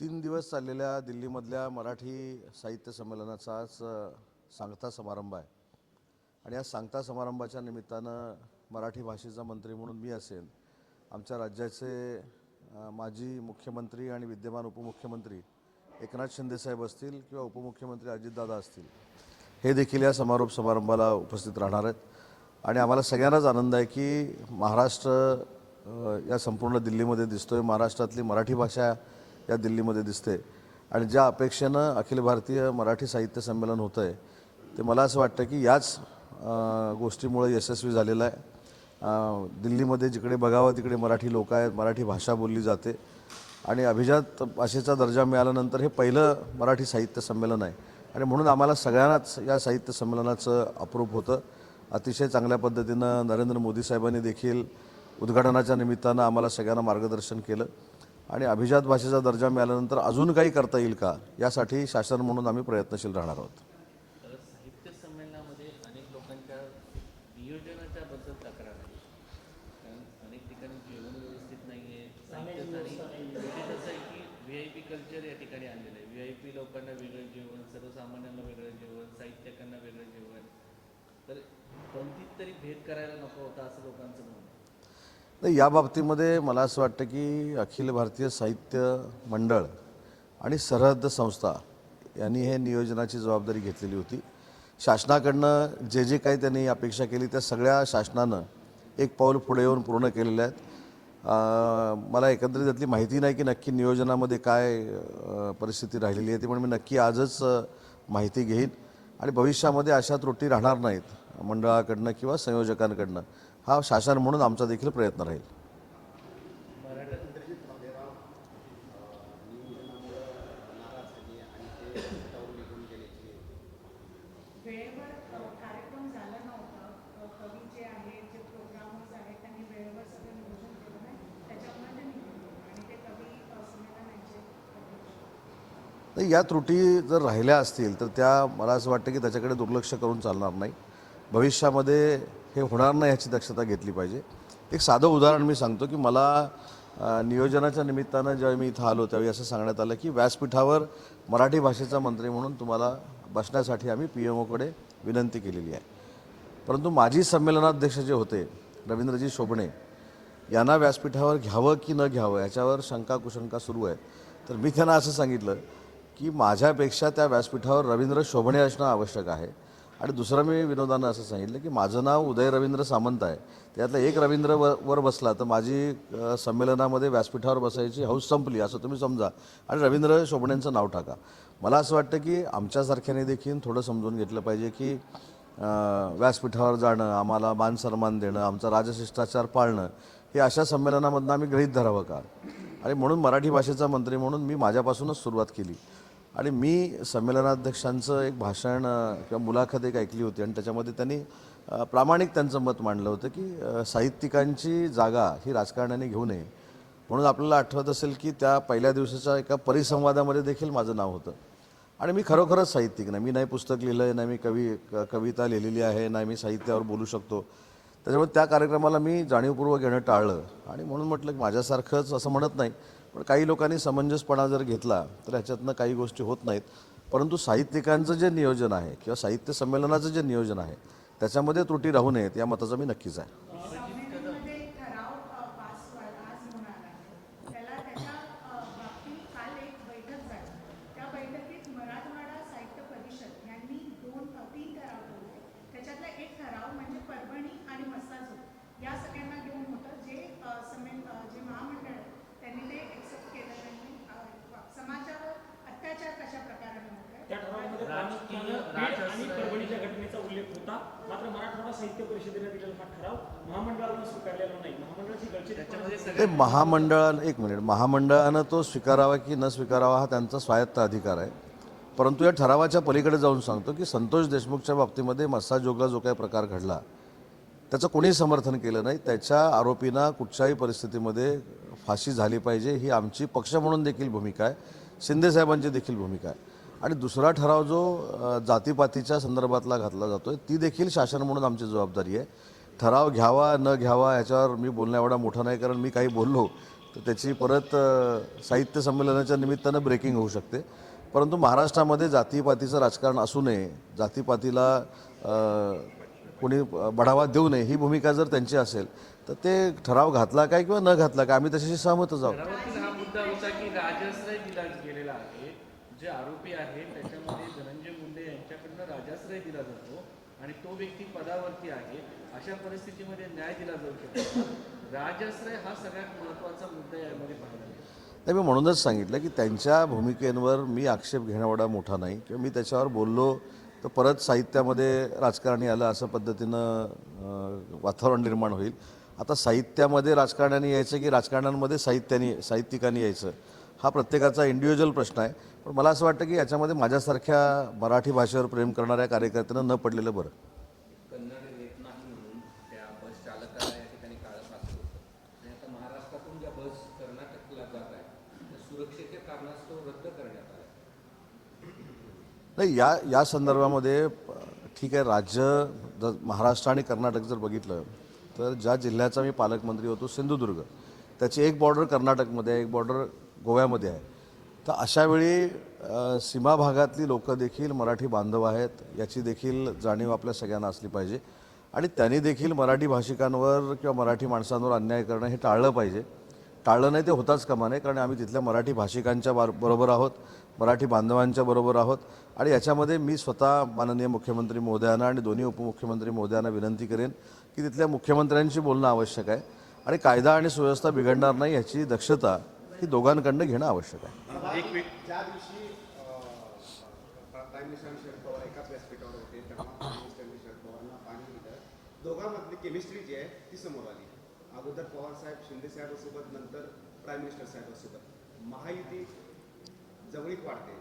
तीन दिवस चाललेल्या दिल्लीमधल्या मराठी साहित्य संमेलनाचा आज सांगता समारंभ आहे. आणि या सांगता समारंभाच्या निमित्तानं मराठी भाषेचा मंत्री म्हणून मी असेन आमच्या राज्याचे माजी मुख्यमंत्री आणि विद्यमान उपमुख्यमंत्री एकनाथ शिंदेसाहेब असतील किंवा उपमुख्यमंत्री अजितदादा असतील हे देखील या समारोप समारंभाला उपस्थित राहणार आहेत. आणि आम्हाला सगळ्यांनाच आनंद आहे की महाराष्ट्र या संपूर्ण दिल्लीमध्ये दिसतोय. महाराष्ट्रातली मराठी भाषा या दिल्लीमध्ये दिसते आणि ज्या अपेक्षेनं अखिल भारतीय मराठी साहित्य संमेलन होतं आहे ते मला असं वाटतं की याच गोष्टीमुळे यशस्वी झालेलं आहे. दिल्लीमध्ये जिकडे बघावं तिकडे मराठी लोक आहेत मराठी भाषा बोलली जाते. आणि अभिजात भाषेचा दर्जा मिळाल्यानंतर हे पहिलं मराठी साहित्य संमेलन आहे. आणि म्हणून आम्हाला सगळ्यांनाच या साहित्य संमेलनाचं अप्रूप होतं. अतिशय चांगल्या पद्धतीनं नरेंद्र मोदी साहेबांनी देखील उद्घाटनाच्या निमित्तानं आम्हाला सगळ्यांना मार्गदर्शन केलं. आणि अभिजात भाषेचा दर्जा मिळाल्यानंतर अजून काही करता येईल का? यासाठी शासन म्हणून आम्ही प्रयत्नशील राहणार आहोत. तर साहित्य संमेलनामध्ये अनेक लोकांच्या नियोजनाच्या तक्रार आहे कारण अनेक ठिकाणी जेवण व्यवस्थित की व्ही आय पी कल्चर या ठिकाणी आहे. आय पी लोकांना वेगळं जेवण सर्वसामान्यांना वेगळं जेवण साहित्यकांना वेगळं जेवण. तर कोणतीच तरी भेद करायला नको होता असं लोकांचं म्हणणं नाही या बाबतीमध्ये मला असं वाटतं की अखिल भारतीय साहित्य मंडळ आणि सरहद्द संस्था यांनी हे नियोजनाची जबाबदारी घेतलेली होती. शासनाकडनं जे जे काही त्यांनी अपेक्षा केली त्या सगळ्या शासनानं एक पाऊल पुढे येऊन पूर्ण केलेलं आहेत. मला एकंदरीत त्यातली माहिती नाही की नक्की नियोजनामध्ये काय परिस्थिती राहिलेली आहे ती पण मी नक्की आजच माहिती घेईन. आणि भविष्यामध्ये अशा त्रुटी राहणार नाहीत मंडळाकडनं किंवा संयोजकांकडनं. हा शासन म्हणून आमचा देखील प्रयत्न राहील. या त्रुटी जर राहिल्या असतील तर त्या मला असं वाटतं की त्याच्याकडे दुर्लक्ष करून चालणार नाही. भविष्यामध्ये हे होणार नाही ह्याची दक्षता घेतली पाहिजे. एक साधं उदाहरण मी सांगतो की मला नियोजनाच्या निमित्तानं जेव्हा मी इथं आलो त्यावेळी असं सांगण्यात आलं की व्यासपीठावर मराठी भाषेचा मंत्री म्हणून तुम्हाला बसण्यासाठी आम्ही पी एम ओकडे विनंती केलेली आहे. परंतु माजी संमेलनाध्यक्ष जे होते रवींद्रजी शोभणे यांना व्यासपीठावर घ्यावं की न घ्यावं याच्यावर शंका कुशंका सुरू आहे तर मी त्यांना असं सांगितलं की माझ्यापेक्षा त्या व्यासपीठावर रवींद्र शोभणे असणं आवश्यक आहे. आणि दुसरं मी विनोदानं असं सांगितलं की माझं नाव उदय रवींद्र सामंत आहे. त्यातला एक रवींद्र व वर बसला तर माझी संमेलनामध्ये व्यासपीठावर बसायची हौस संपली असं तुम्ही समजा. आणि रवींद्र शोभण्यांचं नाव टाका. मला असं वाटतं की आमच्यासारख्याने देखील थोडं समजून घेतलं पाहिजे की व्यासपीठावर जाणं आम्हाला मान सन्मान देणं आमचा राजशिष्टाचार पाळणं हे अशा संमेलनामधनं आम्ही गृहीत धरावं का? आणि म्हणून मराठी भाषेचा मंत्री म्हणून मी माझ्यापासूनच सुरुवात केली. आणि मी संमेलनाध्यक्षांचं एक भाषण किंवा मुलाखत एक ऐकली होती आणि त्याच्यामध्ये त्यांनी प्रामाणिक त्यांचं मत मांडलं होतं की साहित्यिकांची जागा ही राजकारण्याने घेऊ नये. म्हणून आपल्याला आठवत असेल की त्या पहिल्या दिवसाच्या एका परिसंवादामध्ये देखील माझं नाव होतं. आणि मी खरोखरच साहित्यिक नाही. मी नाही पुस्तक लिहिलं आहे नाही मी कवी क- कविता लिहिलेली आहे नाही मी साहित्यावर बोलू शकतो. त्याच्यामुळे त्या कार्यक्रमाला मी जाणीवपूर्वक घेणं टाळलं. आणि म्हणून म्हटलं की माझ्यासारखंच असं म्हणत नाही. पण काही लोकांनी समंजसपणा जर घेतला तर ह्याच्यातनं काही गोष्टी होत नाहीत. परंतु साहित्यिकांचं जे नियोजन आहे किंवा साहित्य संमेलनाचं जे नियोजन आहे त्याच्यामध्ये त्रुटी राहू नयेत या मताचा मी नक्कीच आहे संमेलनामध्ये एक ठराव अ, पास व्हायला आज होणार आहे त्याला त्याच्या अ, बाबतीत काल एक बैठक झाली त्या बैठकीत मराठवाडा साहित्य परिषद यांनी दोन अ, तीन ठराव ठेवले त्याच्यातला एक ठराव म्हणजे परभणी आणि मस्साजोग या सगळ्यांना घेऊन होतं जे अ, समेल अ, जे महामंडळ आहे, त्यांनी ते एक्सेप्ट केलं त्यांनी अ, समाजावर अत्याचार कशा प्रकाराने होत त्या ठरावामध्ये राजकीय- प्रामुख्यानं बीड आणि राजकीय- परभणीच्या घटनेचा उल्लेख होता मात्र मराठवाडा साहित्य परिषदेने दिलेला हा ठराव महामंडळानं स्वीकारलेला नाही. महामंडळाची गळचित त्याच्यामध्ये ते महामंडळानं एक मिनिट. महामंडळानं तो स्वीकारावा की न स्वीकारावा हा त्यांचा स्वायत्त अधिकार आहे. परंतु या ठरावाच्या पलीकडे जाऊन सांगतो की संतोष देशमुखच्या बाबतीमध्ये मस्साजोगला जो काही प्रकार घडला त्याचं कोणी समर्थन केलं नाही. त्याच्या आरोपींना कुठच्याही परिस्थितीमध्ये फाशी झाली पाहिजे. ही आमची पक्ष म्हणून देखील भूमिका आहे. शिंदेसाहेबांची देखील भूमिका आहे. आणि दुसरा ठराव जो जातीपातीच्या संदर्भातला घातला जातो आहे ती देखील शासन म्हणून आमची जबाबदारी आहे. ठराव घ्यावा न घ्यावा याच्यावर मी बोलणं एवढा मोठा नाही कारण मी काही बोललो तर त्याची परत साहित्य संमेलनाच्या निमित्तानं ब्रेकिंग होऊ शकते. परंतु महाराष्ट्रामध्ये जातीपातीचं राजकारण असू नये जातीपातीला कोणी बढावा देऊ नये ही भूमिका जर त्यांची असेल तर ते ठराव घातला काय किंवा न घातला काय आम्ही त्याच्याशी सहमतच आहोत. जे आरोपी आहे त्याच्यामध्ये धनंजय मुंडे यांच्याकडनं राजाश्रय दिला जातो आणि तो व्यक्ती पदावरती आहे. अशा परिस्थितीमध्ये न्याय दिला जाऊ शकतो. राजाश्रय हा सगळ्यात महत्त्वाचा मुद्दा यामध्ये पाहिला नाही मी म्हणूनच सांगितलं की त्यांच्या भूमिकेवर मी आक्षेप घेण्यावडा मोठा नाही. किंवा मी त्याच्यावर बोललो तर परत साहित्यामध्ये राजकारणी आलं असं पद्धतीनं वातावरण निर्माण होईल. आता साहित्यामध्ये राजकारण्याने यायचं की राजकारण्यांमध्ये साहित्यानी साहित्यिकांनी यायचं? हा प्रत्येकाचा इंडिव्हिज्युअल प्रश्न आहे. पण मला असं वाटतं की याच्यामध्ये माझ्यासारख्या मराठी भाषेवर प्रेम करणाऱ्या कार्यकर्त्यांना न पडलेलं बरं. नाही या या या संदर्भामध्ये ठीक आहे राज्य जर महाराष्ट्र आणि कर्नाटक जर बघितलं तर ज्या जिल्ह्याचा मी पालकमंत्री होतो सिंधुदुर्ग. त्याची एक बॉर्डर कर्नाटकमध्ये आहे एक बॉर्डर गोव्यामध्ये आहे. तर अशावेळी सीमा भागातली लोक देखील मराठी बांधव आहेत याची देखील जाणीव आपल्या सगळ्यांना असली पाहिजे. आणि त्यांनी देखील मराठी भाषिकांवर किंवा मराठी माणसांवर अन्याय करणं हे टाळलं पाहिजे. टाळलं नाही ते होताच कामा नये कारण आम्ही तिथल्या मराठी भाषिकांच्या बार बरोबर आहोत मराठी बांधवांच्या बरोबर आहोत. आणि याच्यामध्ये मी स्वतः माननीय मुख्यमंत्री महोदयांना आणि दोन्ही उपमुख्यमंत्री महोदयांना विनंती करेन की तिथल्या मुख्यमंत्र्यांशी बोलणं आवश्यक आहे. आणि कायदा आणि सुव्यवस्था बिघडणार नाही याची दक्षता ही दोघांकडनं घेणं आवश्यक आहे. ज्या दिवशी प्राईम मिनिस्टर शरद पवार एकाच व्यासपीठावर होते तेव्हा प्राईम मिनिस्टरने शरद पवारांना पाणी दिलं. दोघांमधली केमिस्ट्री जी आहे ती समोर आली. अगोदर पवार साहेब शिंदे साहेबांसोबत नंतर प्राईम मिनिस्टर साहेबांसोबत. महायुती जवळीक वाढते.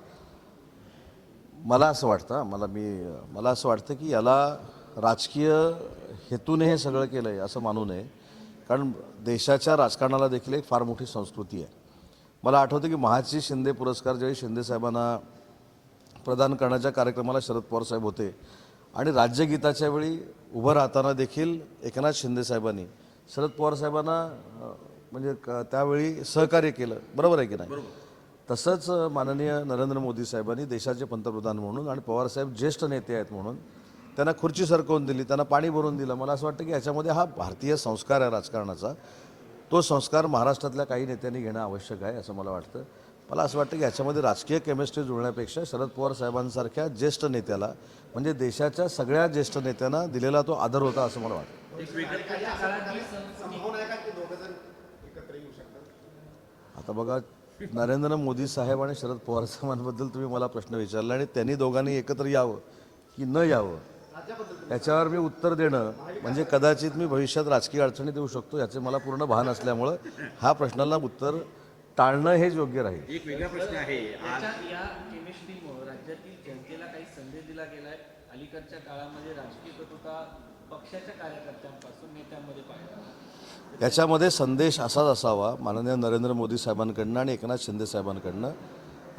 मला असं वाटतं मला मी मला असं वाटतं की याला राजकीय हेतूने हे सगळं केलं आहे असं मानू नये. कारण देशाच्या राजकारणाला देखील एक फार मोठी संस्कृती आहे. मला आठवतं की महाची शिंदे पुरस्कार ज्यावेळी शिंदे साहेबांना प्रदान करण्याच्या कार्यक्रमाला शरद पवार साहेब होते आणि राज्यगीताच्या वेळी उभं राहताना देखील एकनाथ शिंदे साहेबांनी शरद पवार साहेबांना म्हणजे त्यावेळी सहकार्य केलं. बरोबर आहे की नाही? तसंच माननीय नरेंद्र मोदी साहेबांनी देशाचे पंतप्रधान म्हणून आणि पवारसाहेब ज्येष्ठ नेते आहेत म्हणून त्यांना खुर्ची सरकवून दिली त्यांना पाणी भरून दिलं. मला असं वाटतं की याच्यामध्ये हा भारतीय संस्कार आहे राजकारणाचा. तो संस्कार महाराष्ट्रातल्या काही नेत्यांनी घेणं आवश्यक आहे असं मला वाटतं. मला असं वाटतं की याच्यामध्ये राजकीय केमिस्ट्री जुळण्यापेक्षा शरद पवार साहेबांसारख्या ज्येष्ठ नेत्याला म्हणजे देशाच्या सगळ्या ज्येष्ठ नेत्यांना दिलेला तो आदर होता असं मला वाटतं. आता बघा नरेंद्र मोदी साहेब आणि शरद पवार साहेबांबद्दल तुम्ही मला प्रश्न विचारला आणि त्यांनी दोघांनी एकत्र यावं की न यावं? याच्यावर मी उत्तर देणं म्हणजे कदाचित मी भविष्यात राजकीय अडचणी देऊ शकतो याचे मला पूर्ण भान असल्यामुळं हा प्रश्नाला उत्तर टाळणं हेच योग्य राहील. एक वेगळा प्रश्न आहे. त्याच्या या केमिस्ट्रीमुळे राज्यातील जनतेला काही संदेश दिला गेलाय. अलीकडच्या काळामध्ये राजकीय कटुता पक्षाच्या कार्यकर्त्यांपासून नेत्यांमध्ये पाहिजे याच्यामध्ये संदेश असाच असावा माननीय नरेंद्र मोदी साहेबांकडनं आणि एकनाथ शिंदे साहेबांकडनं.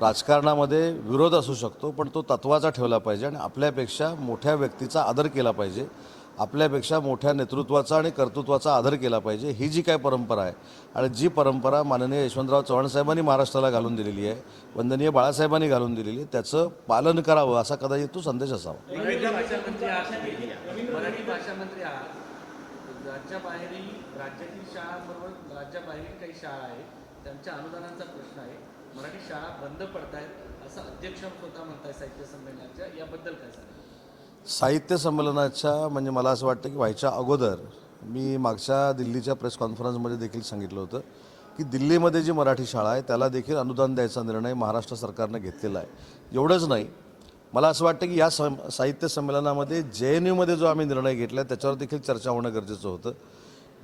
राजकारणामध्ये विरोध असू शकतो पण तो तत्वाचा ठेवला पाहिजे आणि आपल्यापेक्षा मोठ्या व्यक्तीचा आदर केला पाहिजे. आपल्यापेक्षा मोठ्या नेतृत्वाचा आणि कर्तृत्वाचा आदर केला पाहिजे. ही जी काय परंपरा आहे आणि जी परंपरा माननीय यशवंतराव चव्हाण साहेबांनी महाराष्ट्राला घालून दिलेली आहे वंदनीय बाळासाहेबांनी घालून दिलेली आहे त्याचं पालन करावं असा कदाचित तो संदेश असावा. राज्यातील शाळांबरोबर राज्याबाहेरील काही शाळा आहेत त्यांच्या अनुदानांचा प्रश्न आहे. मराठी शाळा बंद पडतायत असं अध्यक्ष स्वतः म्हणताय साहित्य संमेलनाच्या याबद्दल काय सांगा साहित्य संमेलनाच्या म्हणजे मला असं वाटतं की व्हायच्या अगोदर मी मागच्या दिल्लीच्या प्रेस कॉन्फरन्समध्ये देखील सांगितलं होतं की दिल्लीमध्ये जी मराठी शाळा आहे त्याला देखील अनुदान द्यायचा निर्णय महाराष्ट्र सरकारनं घेतलेला आहे. एवढंच नाही मला असं वाटतं की या सं साहित्य संमेलनामध्ये जे एन यूमध्ये जो आम्ही निर्णय घेतला त्याच्यावर देखील चर्चा होणं गरजेचं होतं.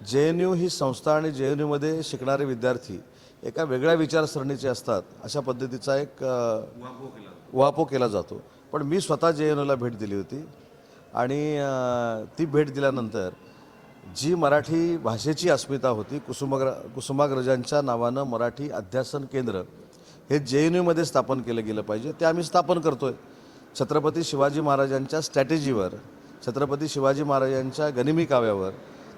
जे एन यू ही संस्था आणि जे एन यूमध्ये शिकणारे विद्यार्थी एका वेगळ्या विचारसरणीचे असतात. अशा पद्धतीचा एक उहापोह केला जातो. पण मी स्वतः जे एन यूला भेट दिली होती आणि ती भेट दिल्यानंतर जी मराठी भाषेची अस्मिता होती कुसुमाग्र कुसुमाग्रजांच्या नावानं मराठी अध्यासन केंद्र हे जे एन यूमध्ये स्थापन केलं गेलं पाहिजे ते आम्ही स्थापन करतो आहे छत्रपती शिवाजी महाराजांच्या स्ट्रॅटेजीवर छत्रपती शिवाजी महाराजांच्या गनिमी काव्यावर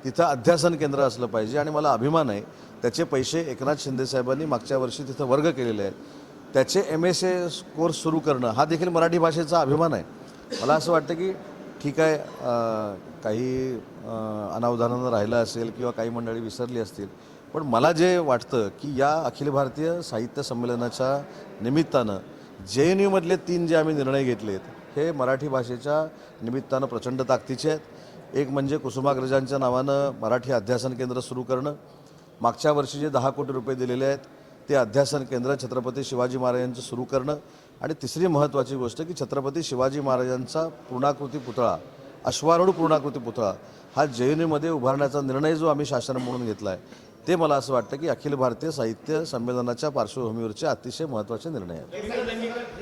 तिथं अध्यासन केंद्र असलं पाहिजे आणि मला अभिमान आहे त्याचे पैसे एकनाथ शिंदेसाहेबांनी मागच्या वर्षी तिथं वर्ग केलेले आहेत. त्याचे एम एस ए कोर्स सुरू करणं हा देखील मराठी भाषेचा अभिमान आहे. मला असं वाटतं की ठीक आहे काही अनावधानानं राहिलं असेल किंवा काही मंडळी विसरली असतील पण मला जे वाटतं की या अखिल भारतीय साहित्य संमेलनाच्या निमित्तानं जे एन यूमधले तीन जे आम्ही निर्णय घेतलेत हे मराठी भाषेच्या निमित्तानं प्रचंड ताकदीचे आहेत. एक म्हणजे कुसुमाग्रजांच्या नावानं मराठी अध्यासन केंद्र सुरू करणं. मागच्या वर्षी जे दहा कोटी रुपये दिलेले आहेत ते अध्यासन केंद्र छत्रपती शिवाजी महाराजांचं सुरू करणं. आणि तिसरी महत्त्वाची गोष्ट की छत्रपती शिवाजी महाराजांचा पूर्णाकृती पुतळा अश्वारूढ पूर्णाकृती पुतळा हा जे एन उभारण्याचा निर्णय जो आम्ही शासन म्हणून घेतला आहे ते मला असं वाटतं की अखिल भारतीय साहित्य संमेलनाच्या पार्श्वभूमीवरचे अतिशय महत्त्वाचे निर्णय आहेत हे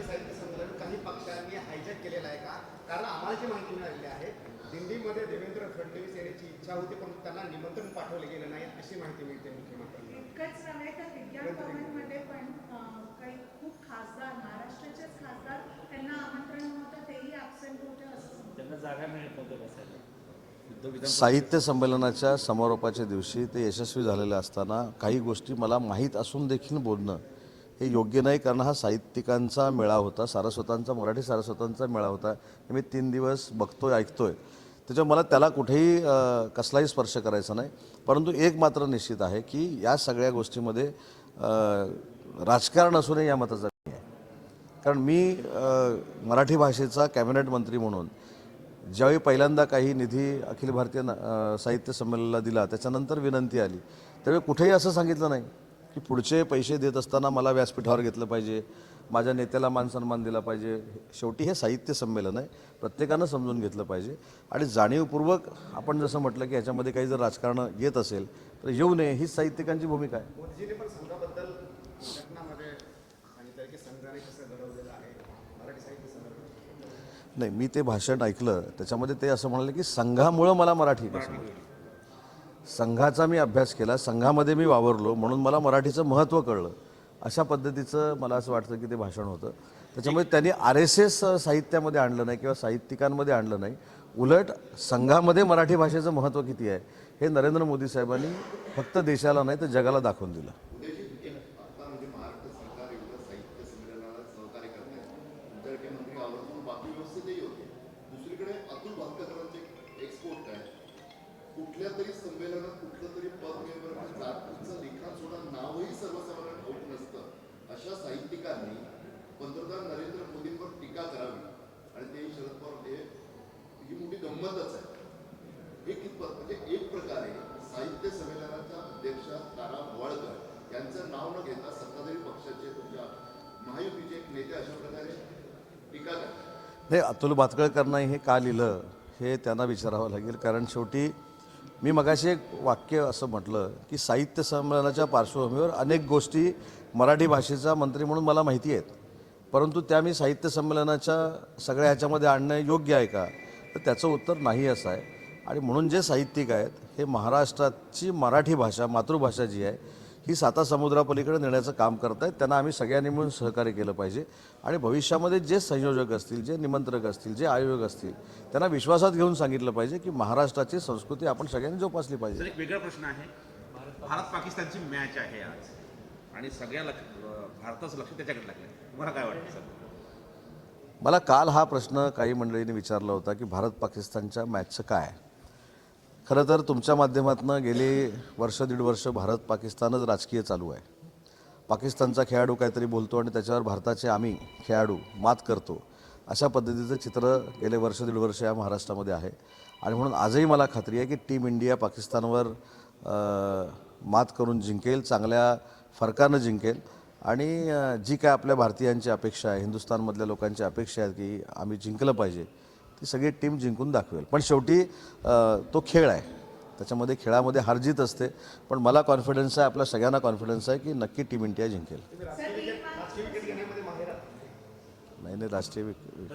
साहित्य संमेलन काही पक्षांनी हायजॅक केलेलं आहे का कारण आम्हाला जी माहिती मिळालेली आहे दिल्लीमध्ये देवेंद्र फडणवीस येण्याची इच्छा होती पण त्यांना निमंत्रण पाठवले गेलं नाही अशी माहिती मिळते मुख्यमंत्र्यांना इतकंच नव्हे तर विज्ञान भवनमध्ये पण अं, काही खूप खासदार त्यांना आमंत्रण नव्हतं तेही ॲबसेंट होते असं. त्यांना जागा मिळत नव्हत्या बसायला. साहित्य संमेलनाच्या समारोपाच्या दिवशी ते यशस्वी झालेले असताना काही गोष्टी मला माहीत असून देखील बोलणं हे योग्य नाही कारण हा साहित्यिकांचा मेळा होता सारस्वतांचा मराठी सारस्वतांचा मेळा होता. हे मी तीन दिवस बघतोय ऐकतोय. त्याच्यामुळे मला त्याला कुठेही कसलाही स्पर्श करायचा नाही. परंतु एक मात्र निश्चित आहे की या सगळ्या गोष्टीमध्ये राजकारण असूनही या मताचा कारण मी मराठी भाषेचा कॅबिनेट मंत्री म्हणून ज्यावेळी पहिल्यांदा काही निधी अखिल भारतीय ना- साहित्य संमेलनाला दिला त्याच्यानंतर विनंती आली. त्यावेळी कुठेही असं सांगितलं नाही की पुढचे पैसे देत असताना मला व्यासपीठावर घेतलं पाहिजे माझ्या नेत्याला मान सन्मान दिला पाहिजे. शेवटी हे साहित्य संमेलन आहे प्रत्येकानं समजून घेतलं पाहिजे. आणि जाणीवपूर्वक आपण जसं म्हटलं की ह्याच्यामध्ये काही जर राजकारण येत असेल तर येऊ नये. हीच साहित्यिकांची भूमिका आहे मोदीजींनी पण संघाबद्दल घटनामध्ये सांगितलं की संघाने कसं घडवलेलं आहे मराठी साहित्य संमेलन नाही मी ते भाषण ऐकलं त्याच्यामध्ये ते असं म्हणाले की संघामुळं मला मराठी संघाचा मी अभ्यास केला संघामध्ये मी वावरलो म्हणून मला मराठीचं महत्त्व कळलं. अशा पद्धतीचं मला असं वाटतं की ते भाषण होतं. त्याच्यामुळे त्यांनी आर एस एस साहित्यामध्ये आणलं नाही किंवा साहित्यिकांमध्ये आणलं नाही. उलट संघामध्ये मराठी भाषेचं महत्त्व किती आहे हे नरेंद्र मोदी साहेबांनी फक्त देशाला नाही तर जगाला दाखवून दिलं. गंमतच आहे. हे कितपत म्हणजे एक प्रकारे साहित्य संमेलनाच्या अध्यक्षा तारा भवाळकर यांचं नाव न घेता सत्ताधारी पक्षाचे तुमच्या महायुतीचे एक नेते अशा प्रकारे टीका करतात. नाही अतुल भातकळकरांना हे का लिहिलं हे त्यांना विचारावं लागेल. कारण शेवटी मी मगाशी एक वाक्य असं म्हटलं की साहित्य संमेलनाच्या पार्श्वभूमीवर अनेक गोष्टी मराठी भाषेचा मंत्री म्हणून मला माहिती आहेत. परंतु त्या मी साहित्य संमेलनाच्या सगळ्या ह्याच्यामध्ये आणणं योग्य आहे का? तर त्याचं उत्तर नाही असं आहे. आणि म्हणून जे साहित्यिक आहेत हे महाराष्ट्राची मराठी भाषा मातृभाषा जी आहे ही साता समुद्रापलीकडे नेण्याचं काम करत आहेत त्यांना आम्ही सगळ्यांनी मिळून सहकार्य केलं पाहिजे. आणि भविष्यामध्ये जे संयोजक असतील जे निमंत्रक असतील जे आयोजक असतील त्यांना विश्वासात घेऊन सांगितलं पाहिजे की महाराष्ट्राची संस्कृती आपण सगळ्यांनी जोपासली पाहिजे. एक वेगळा प्रश्न आहे. भारत पाकिस्तानची मॅच आहे आज. आणि सगळ्या लक्ष भारताचं लक्ष त्याच्याकडे लागलं तुम्हाला काय वाटतं सर? मला काल हा प्रश्न काही मंडळींनी विचारला होता की भारत पाकिस्तानच्या मॅचचं काय? खरं तर तुमच्या माध्यमातून गेली वर्ष दीड वर्ष भारत पाकिस्तानच राजकीय चालू आहे. पाकिस्तानचा खेळाडू काहीतरी बोलतो आणि त्याच्यावर भारताचे आम्ही खेळाडू मात करतो. अशा पद्धतीचं चित्र गेले वर्ष दीड वर्ष या महाराष्ट्रामध्ये आहे. आणि म्हणून आजही मला खात्री आहे की टीम इंडिया पाकिस्तानवर मात करून जिंकेल चांगल्या फरकानं जिंकेल. आणि जी काय आपल्या भारतीयांची अपेक्षा आहे हिंदुस्थानमधल्या लोकांची अपेक्षा आहे की आम्ही जिंकलं पाहिजे ती सगळी टीम जिंकून दाखवेल. पण शेवटी तो खेळ आहे. त्याच्यामध्ये खेळामध्ये हारजीत असते. पण मला कॉन्फिडन्स आहे आपल्या सगळ्यांना कॉन्फिडन्स आहे की नक्की टीम इंडिया जिंकेल. नाही नाही राष्ट्रीय विक-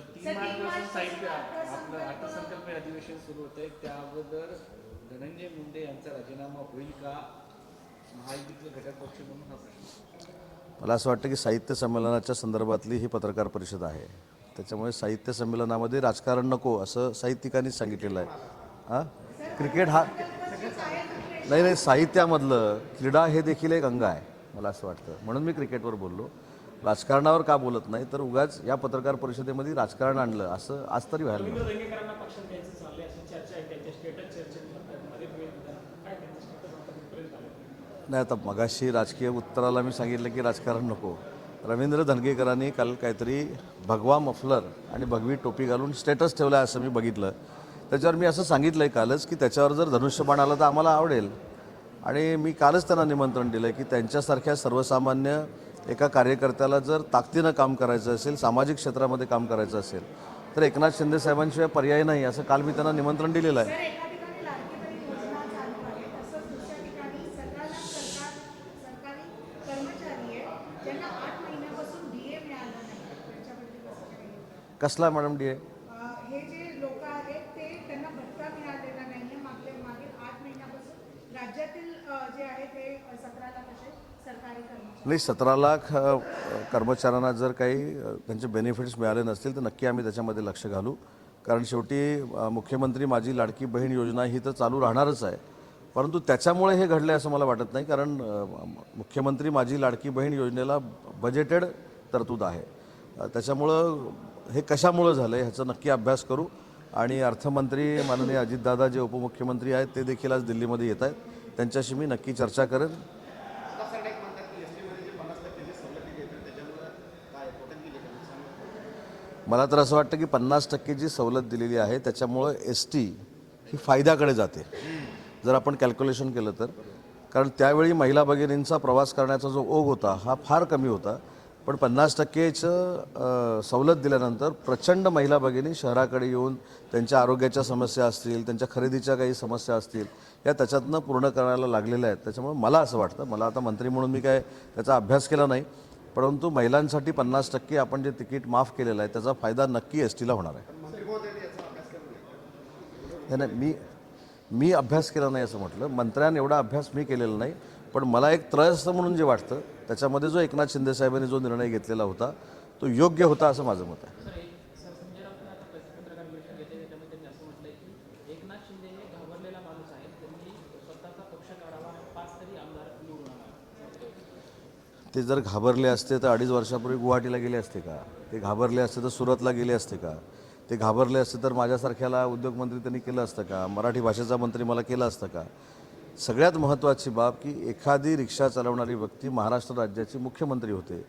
अधिवेशन सुरू होतंय. त्या अगोदर धनंजय मुंडे यांचा राजीनामा होईल का? महायुतीचे घटक पक्ष म्हणून हा प्रश्न. मला असं वाटतं की साहित्य संमेलनाच्या संदर्भातली ही पत्रकार परिषद आहे. त्याच्यामुळे साहित्य संमेलनामध्ये राजकारण नको असं साहित्यिकांनीच सांगितलेलं आहे. हां? क्रिकेट हा नाही नाही साहित्यामधलं क्रीडा हे देखील एक अंग आहे मला असं वाटतं. म्हणून मी क्रिकेटवर बोललो. राजकारणावर का बोलत नाही? तर उगाच या पत्रकार परिषदेमध्ये राजकारण आणलं असं आज तरी व्हायला नको. रवींद्र दंगेकरांना पक्षात द्यायचं चाललंय अशी चर्चा आहे त्यांच्या स्टेटस चर्चेमध्ये तुम्ही काय त्यांचं स्टेटस आता कुठपर्यंत आलं नाही आता मगाशी राजकीय उत्तराला मी सांगितलं की राजकारण नको. रवींद्र धनगेकरांनी काल काहीतरी भगवा मफलर आणि भगवी टोपी घालून स्टेटस ठेवला असं मी बघितलं. त्याच्यावर मी असं सांगितलं आहे कालच की त्याच्यावर जर धनुष्यबाण आलं तर आम्हाला आवडेल. आणि मी कालच त्यांना निमंत्रण दिलं की त्यांच्यासारख्या सर्वसामान्य एका कार्यकर्त्याला जर ताकदीनं काम करायचं असेल सामाजिक क्षेत्रामध्ये काम करायचं असेल तर एकनाथ शिंदे साहेबांशिवाय पर्याय नाही असं काल मी त्यांना निमंत्रण दिलेलं आहे तर एका ठिकाणी लाडकी बहीण योजना चालू आहे तसंच दुसऱ्या ठिकाणी सतरा लाख सरकार सरकारी कर्मचारी आहेत ज्यांना आठ महिन्यापासून डी ए मिळालं नाही त्याच्याबद्दल कसं काही कसला मॅडम डी आहे अं, हे जे लोक आहेत ते त्यांना भत्ता मिळालेला नाहीये. मागले मागील आठ महिन्यापासून राज्यातील अं, जे आहे ते सतरा लाख असे सरकारी कर्मचारी. नाही सतरा लाख अ, कर्मचाऱ्यांना जर काही अ, त्यांचे बेनिफिट्स मिळाले नसतील तर नक्की आम्ही त्याच्यामध्ये लक्ष घालू. कारण शेवटी अ, मुख्यमंत्री माझी लाडकी बहीण योजना ही तर चालू राहणारच आहे. परंतु त्याच्यामुळे हे घडले असं मला वाटत नाही कारण अ, मुख्यमंत्री माझी लाडकी बहीण योजनेला बजेटेड तरतूद आहे. अ, त्याच्यामुळं हे कशामुळं झालं आहे ह्याचा नक्की अभ्यास करू. आणि अर्थमंत्री माननीय अजितदादा जे उपमुख्यमंत्री आहेत ते देखील आज दिल्लीमध्ये येत आहेत. त्यांच्याशी मी नक्की चर्चा करेन. मला तर असं वाटतं की पन्नास टक्के जी सवलत दिलेली आहे त्याच्यामुळं एस टी ही फायद्याकडे जाते. जर आपण कॅल्क्युलेशन केलं तर. कारण त्यावेळी महिला भगिनींचा प्रवास करण्याचा जो ओघ होता हा फार कमी होता. पण पन्नास टक्केचं सवलत दिल्यानंतर प्रचंड महिला भगिनी शहराकडे येऊन त्यांच्या आरोग्याच्या समस्या असतील त्यांच्या खरेदीच्या काही समस्या असतील या त्याच्यातनं पूर्ण करायला लागलेल्या आहेत. त्याच्यामुळे मला असं वाटतं मला आता मंत्री म्हणून मी काय त्याचा अभ्यास केला नाही परंतु महिलांसाठी पन्नास टक्के आपण जे तिकीट माफ केलेलं आहे त्याचा फायदा नक्की एस टीला होणार आहे. नाही नाही मी मी अभ्यास केला नाही असं म्हटलं. मंत्र्यानं एवढा अभ्यास मी केलेला नाही. पण मला एक त्रयस्थ म्हणून जे वाटतं त्याच्यामध्ये जो एकनाथ शिंदे साहेबांनी जो निर्णय घेतलेला होता तो योग्य होता असं माझं मत आहे. ते जर घाबरले असते तर अडीच वर्षापूर्वी गुवाहाटीला गेले असते का? ते घाबरले असते तर सुरतला गेले असते का? ते घाबरले असते तर माझ्यासारख्याला उद्योगमंत्री त्यांनी केलं असतं का? मराठी भाषेचा मंत्री मला केलं असतं का? सगळ्यात महत्त्वाची बाब की एखादी रिक्षा चालवणारी व्यक्ती महाराष्ट्र राज्याची मुख्यमंत्री होते.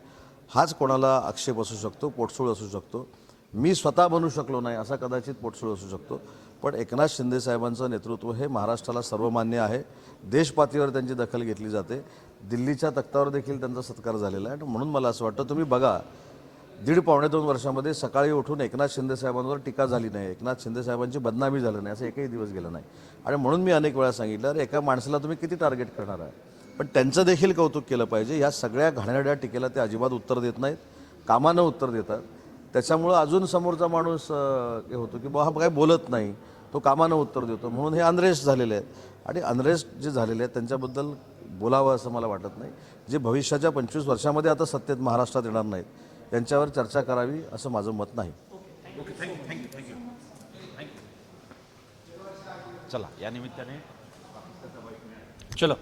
हाच कोणाला आक्षेप असू शकतो पोटसूळ असू शकतो. मी स्वतः बनू शकलो नाही असा कदाचित पोटसूळ असू शकतो. पण एकनाथ शिंदे साहेबांचं नेतृत्व हे महाराष्ट्राला सर्वमान्य आहे. देशपातळीवर त्यांची दखल घेतली जाते. दिल्लीच्या तख्तावर देखील त्यांचा सत्कार झालेला आहे. आणि म्हणून मला असं वाटतं तुम्ही बघा दीड पावणे दोन वर्षामध्ये सकाळी उठून एकनाथ शिंदे साहेबांवर टीका झाली नाही. एकनाथ शिंदे साहेबांची बदनामी झाली नाही. असं एकही दिवस गेला नाही. आणि म्हणून मी अनेक वेळा सांगितलं अरे एका माणसाला तुम्ही किती टार्गेट करणार आहे? पण त्यांचं देखील कौतुक केलं पाहिजे. या सगळ्या घाणेरड्या टीकेला ते अजिबात उत्तर देत नाहीत. कामानं उत्तर देतात. त्याच्यामुळं अजून समोरचा माणूस हे होतो की बा हा काय बोलत नाही. तो कामानं उत्तर देतो. म्हणून हे अनरेस्ट झालेले आहेत. आणि अनरेस्ट जे झालेले आहेत त्यांच्याबद्दल बोलावं असं मला वाटत नाही. जे भविष्याच्या पंचवीस वर्षामध्ये आता सत्तेत महाराष्ट्रात येणार नाहीत. त्यांच्यावर चर्चा करावी असं माझं मत नाही. ओके थँक्यू थँक्यू थँक्यू चला या निमित्ताने. चलो.